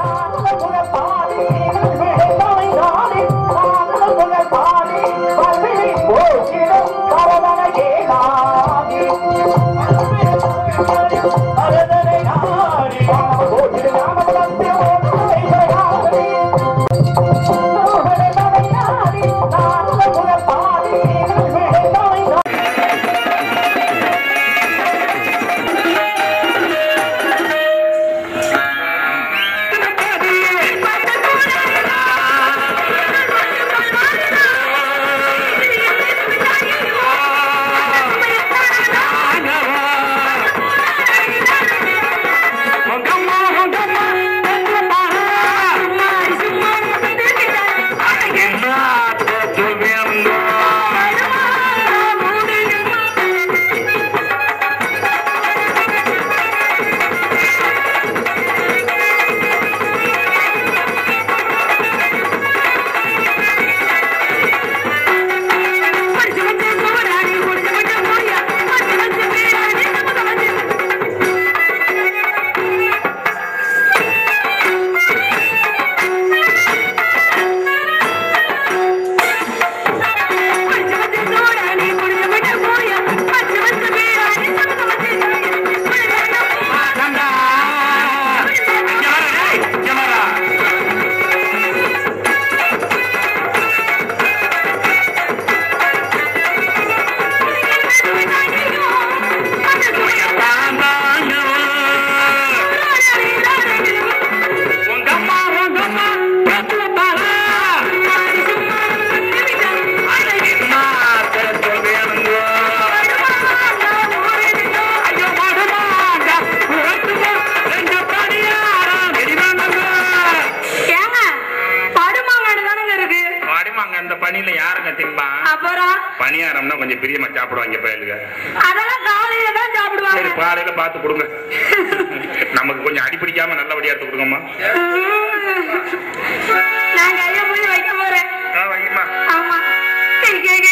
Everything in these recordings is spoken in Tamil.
Oh, அந்த பனியில யாருங்க திம்பா அப்புறம் பணியாரம்னா கொஞ்சம் பிரியமா சாப்பிடுவாங்க பயலுங்க அதெல்லாம் காலையில தான் சரி சாப்பிடுவாங்க காலையில பார்த்து கொடுங்க. நமக்கு கொஞ்சம் அடிப்பிடிக்காம நல்லபடியா எடுத்து கொடுங்கம்மா. நான் கைய போய் வைக்க போறேன். ஆமா கை கை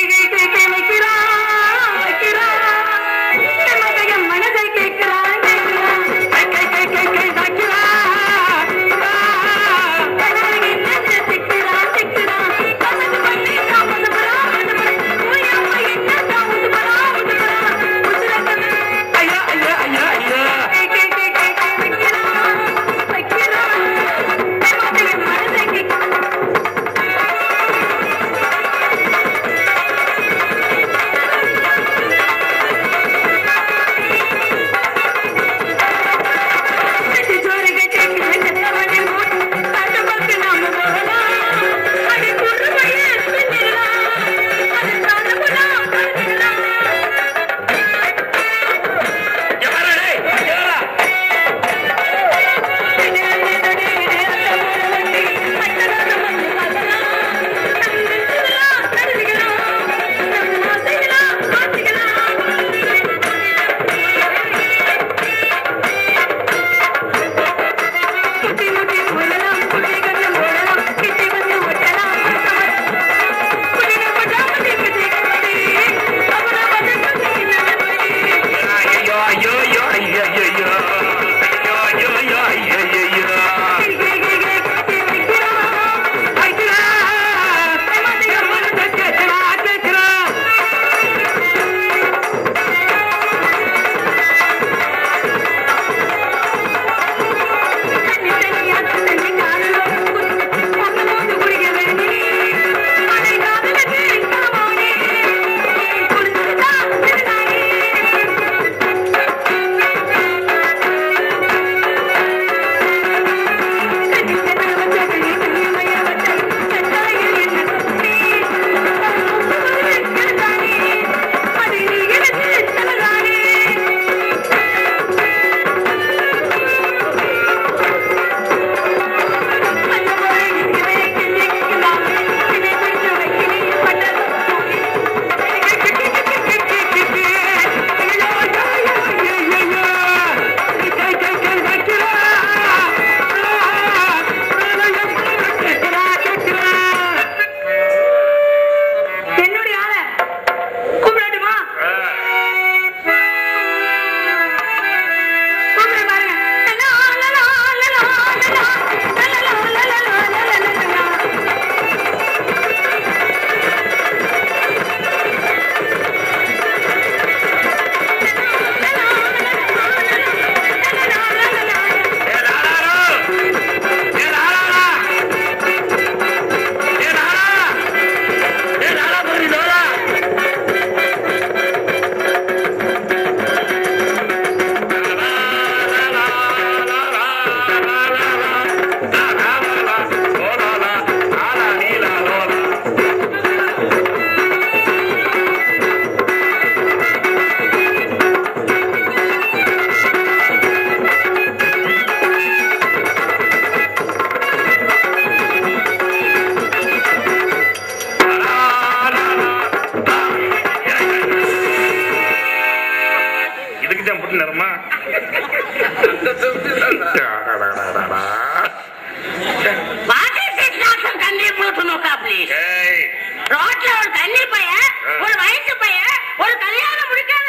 தண்ணி பைய ஒரு வயசு பைய ஒரு கல்யாணம் முடிக்காத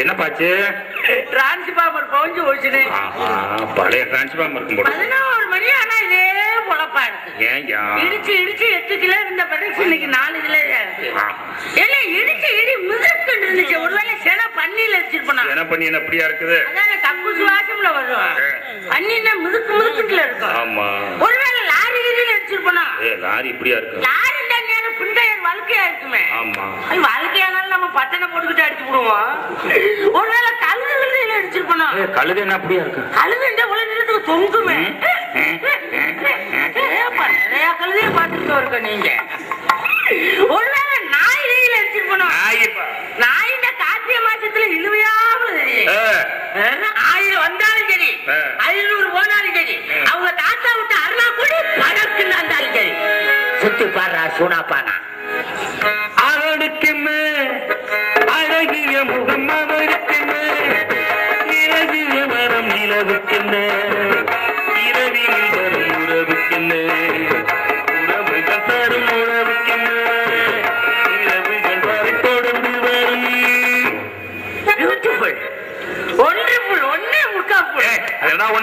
என்ன பாச்சு டிரான்ஸ்பார்மர் பவுஞ்சு பழைய டிரான்ஸ்பார்மர் இருக்கும் பதினோரு இருக்கு இடிச்சு இடிச்சு எட்டு கிலோ இருந்த பிறகு இன்னைக்கு நாலு கிலோ. ஏன்னா இடிச்சு இடி மிதக்கு இருந்துச்சு. ஒருவேளை சில பன்னியில வச்சிருப்பா என்ன பண்ணி அப்படியா இருக்குது? அதான கப்பு சுவாசம்ல வரும். மிதுக்கு மிதுக்குல இருக்கும். ஆமா. ஒருவேளை லாரி கீரியில வச்சிருப்பா ஏ லாரி இப்படியா இருக்கு லாரி தண்ணியான பிண்டையர் வாழ்க்கையா இருக்குமே. ஆமா. அது வாழ்க்கையானாலும் நம்ம பட்டனை போட்டுக்கிட்டு அடிச்சு விடுவோம். ஒருவேளை கழுது கழுதையில அடிச்சிருப்போம் ஏ கழுது என்ன அப்படியா இருக்கு கழுது இந்த உலகத்துக்கு தொங்குமே. நிறைய கழுதைய பார்த்துட்டு இருக்க நீங்க. ஒருவேளை நாய் கையில அடிச்சிருப்போம் நாயிப்பா. நாய் இந்த கார்த்திகை மாசத்துல தெரியும் ஏ, ஆயிரம் வந்தாலும் சரி. ஐநூறு போனாலும் சரி. அவங்க தாத்தா விட்டு அருணா கூடி படக்குன்னு வந்தாலும் சரி. சுத்தி பாடுறா சூனாப்பானா அவனுக்குமே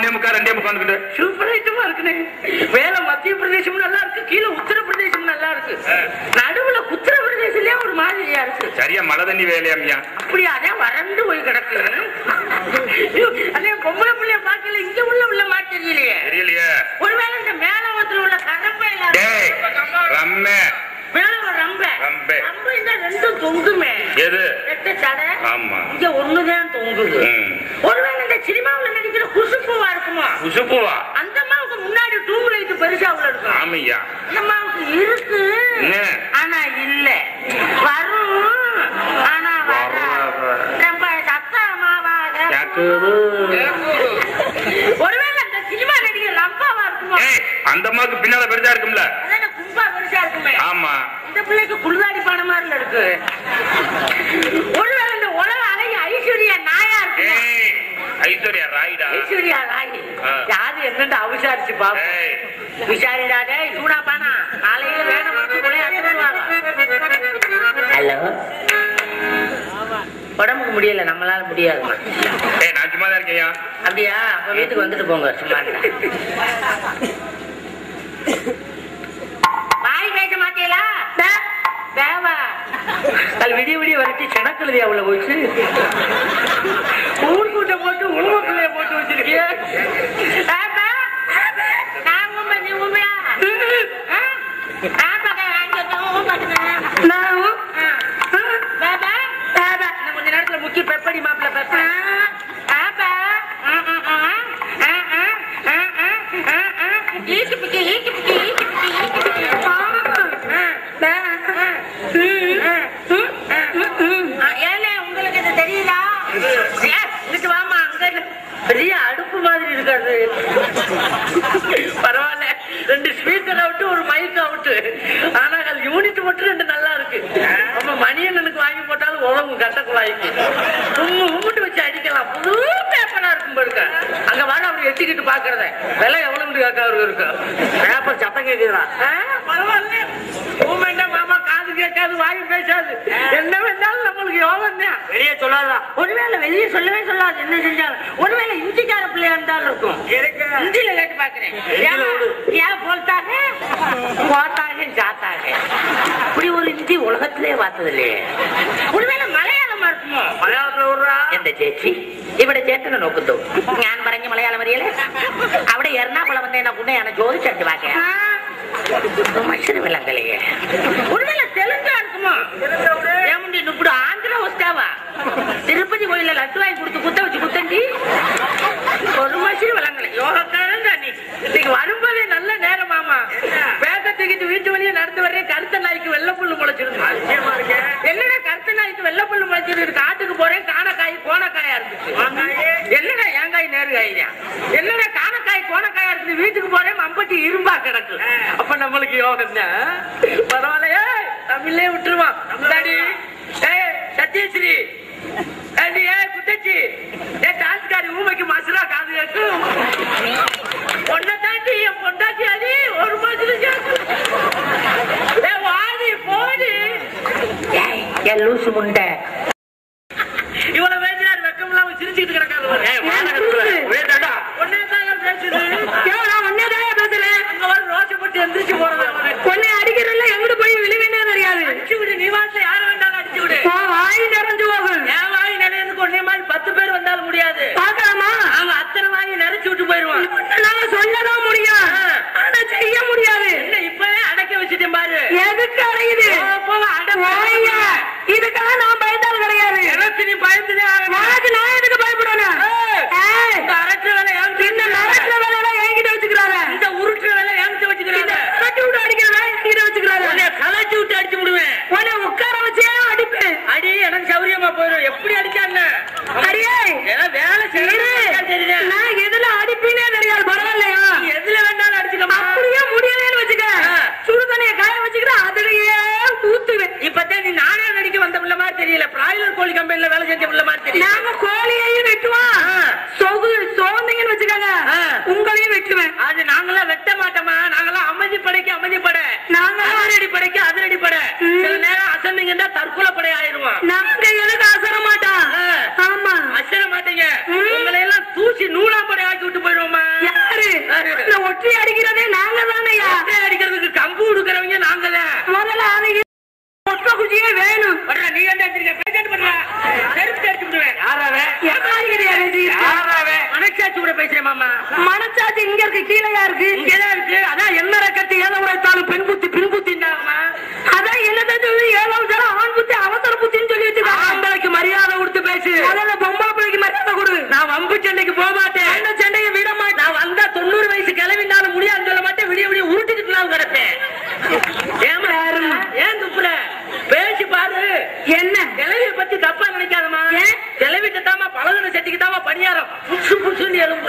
ஒன்னே முக்கா ரெண்டே முக்கா சூப்பர் ஐட்டமா இருக்குனே. மேல மத்திய பிரதேசம் நல்லா இருக்கு கீழே உத்தரப்பிரதேசம் நல்லா இருக்கு. நடுவுல உத்தரப்பிரதேசலயே ஒரு மாதிரியா இருக்கு. சரியா மழை தண்ணி வேலையாமியா அப்படி அதே வறண்டு போய் கிடக்கு. அதே பொம்பளை பிள்ளைய பார்க்கல இங்க உள்ள உள்ள மாதிரி தெரியலையே. தெரியலையே. ஒருவேளை இந்த மேலவத்துல உள்ள கரப்பையில டேய் ரம்மே ரெண்டும் தொங்குமே. எது? ரெட்டை சடை ஆமா. இங்க ஒண்ணுதான் தொங்குது. ஒருவேளை இந்த சினிமாவுல நடிக்கிற குசுப்புவா அந்த அம்மாவுக்கு முன்னாடி டூப் லைட் பெருசா உள்ள இருக்கும் ஆமையா. இந்த அம்மாவுக்கு இருக்கு. என்ன? ஆனா இல்ல. வரும். ஆனா ஒருவேளை சினிமா நடிகர் லம்பாவா இருக்குமா? அந்த அம்மாவுக்கு பின்னால பெருசா இருக்கும்ல. கும்பா பெருசா இருக்குமே. ஆமா. இந்த பிள்ளைக்கு குளிதாடி பான மாதிரி இருக்கு. ஒருவேளை அவிசாரிச்சு பாப்போம். ஏய். விசாரிடா டேய் சூடா பானா. காலையில வேணும் ஹலோ? உடம்புக்கு முடியல நம்மளால முடியாது. நான் சும்மா தான் இருக்கேன்யா அப்படியா? அப்ப வீட்டுக்கு வந்துட்டு போங்க சும்மா வாய் பேச மாட்டீங்களா? தேவா. அது விடிய விடிய வரைக்கும் செனக்கழுதி அவ்வளவு போச்சு. ஊர் கூட்டம் போட்டு ஊம பிள்ளைய போட்டு வச்சிருக்கிய. ஆ. ஈக்கு பிக்கி, ஈக்கு பிக்கி, உங்களுக்கு இது தெரியுதா? ஏ, இங்கிட்டு வாமா அங்க பெரிய அடுப்பு மாதிரி இருக்காது பரவாயில்ல. ரெண்டு ஸ்பீக்கர் அவுட்டு ஒரு மைக் அவுட்டு ஆனா அது யூனிட் மட்டும் ரெண்டு நல்லா இருக்கு. நம்ம மணியண்ணனுக்கு வாங்கி போட்டாலும் உழவும் கட்ட குழாய்க்கு. உம்மு உம்முட்டு வச்சு அடிக்கலாம். புது பேப்பரா இருக்கும் பாருங்க. அங்க வர அவர் எட்டிக்கிட்டு பாக்குறத. விலை எவ்வளவு கேட்க அவருக்கு இருக்கு பேப்பர் சத்தம் கேக்குதா பரவாயில்ல ஊமெண்டா மாமா காது கேட்காது வாய் பேசாது. என்ன வேண்டாலும் நம்மளுக்கு யோகம் தான் வெளியே சொல்லாதா ஒருவேளை வெளியே சொல்லவே சொல்லாது. என்ன செஞ்சாலும். ஒருவேளை இந்திக்கார பிள்ளையா இருந்தாலும் இருக்கும். இந்தியில கேட்டு பாக்குறேன் ஏன் போல்தாக போத்தாக ஜாத்தாக இப்படி ஒரு இந்தி உலகத்திலே பார்த்தது இல்லையே ஒருவேளை എന്താ ചേച്ചി ഇവിടെ ചേട്ടനെ നോക്കുന്നു ഞാൻ പറഞ്ഞ മലയാളം മതിയല്ലേ അവിടെ എറണാകുളം വന്നേന ഗുണയാണ് ചോദിച്ചു വാക്ക മനുഷ്യന് വെള്ളം കളിയേ ഉള്ളെ തെലുങ്കാണുമോ ఏముంది ఇప్పుడు ఆంధ్ర వస్తావా తిరుపతి పోయిన లడ్డు ఆయన కుడుతూ కుత్త వచ్చి కుత్తండి ఒక మనుషులు వెళ్ళండి యోగకారం దాన్ని నీకు వాడు கோணக்காயா இருந்துச்சு. என்னடா ஏங்காய் நேருகாயா என்னடா காணக்காய் கோணக்காயா இருக்குது? வீட்டுக்கு போறேன் மம்பட்டி இரும்பா கிடக்கு. அப்ப நம்மளுக்கு யோகம் தான் பரவாயில்லையே தமிழ்லயே விட்டுருவான் சத்யஸ்ரீ நெட்டச்சி ஏ டான்ஸ்காரி ஊமைக்கு மசுரா காது கேட்கும் பொண்ணை தாண்டி என் பொண்டாட்டி அடி ஒரு மாசத்துல கேட்கும் ஏ வாடி போடி. என் லூசு முண்டை. விடு உங்களையும் வெட்டுவேன். அது நாங்களாம் வெட்ட மாட்டோமா? நாங்களாம் அமைதி படைக்கு அமைதி படை. நாங்களாம் அதிரடி படைக்கு அதிரடி படை. சில நேரம் அசந்திங்கன்னா தற்கொலை படை ஆயிருவோம் நாங்க எதுக்கு அசர மாட்டோம். ஆமா. அசர மாட்டீங்க. உங்களை எல்லாம் தூசி நூலா படை ஆக்கி விட்டு போயிருவோமா? யாரு? ஒற்றி அடிக்கிறதே நாங்க ஒட்டை அடிக்கிறதுக்கு கம்பு கொடுக்கறவங்க நாங்களே முதல்ல அது ஒற்ற குச்சியே வேணும். நீ என்ன பேசிட்டு பண்ற செருப்பு அடிச்சு விடுவேன் யாராவே ஏமாறிக்கிறியா பேசிக்கிட்டு? யாராவே மனசாட்சி கூட பேசுறேன் மாமா. இங்க இருக்கு கீழையா இருக்கு? இங்கதான் இருக்கு. அதான் என்ன கட்டி ஏதோ உரைத்தாலும் பெண் புத்தி பின் புத்தின்னாங்கம்மா. அதான் என்னதான் ஏழாவது தரம் ஆண் புத்தி அவசர புத்தின்னு சொல்லி வச்சுக்காங்க. ஆம்பளைக்கு மரியாதை கொடுத்து பேசு. முதல்ல பொம்பளை பிள்ளைக்கு மரியாதை கொடு. நான் வம்பு சண்டைக்கு போக மாட்டேன். அந்த சண்டையை விட மாட்டேன். நான் வந்தா தொண்ணூறு வயசு கிளவினாலும் முடியாது சொல்ல மாட்டேன். விடிய விடிய உருட்டிக்கிட்டு நான் கிடப்பேன். ஏமா? ஏன் துப்புற? பேசி பாரு. என்ன? கிளவிய பத்தி தப்பா நினைக்காதமா? கிளவிட்டு தாமா பழகுன சட்டிக்கு தாமா பணியாரம். புசு புசுன்னு எலும்பு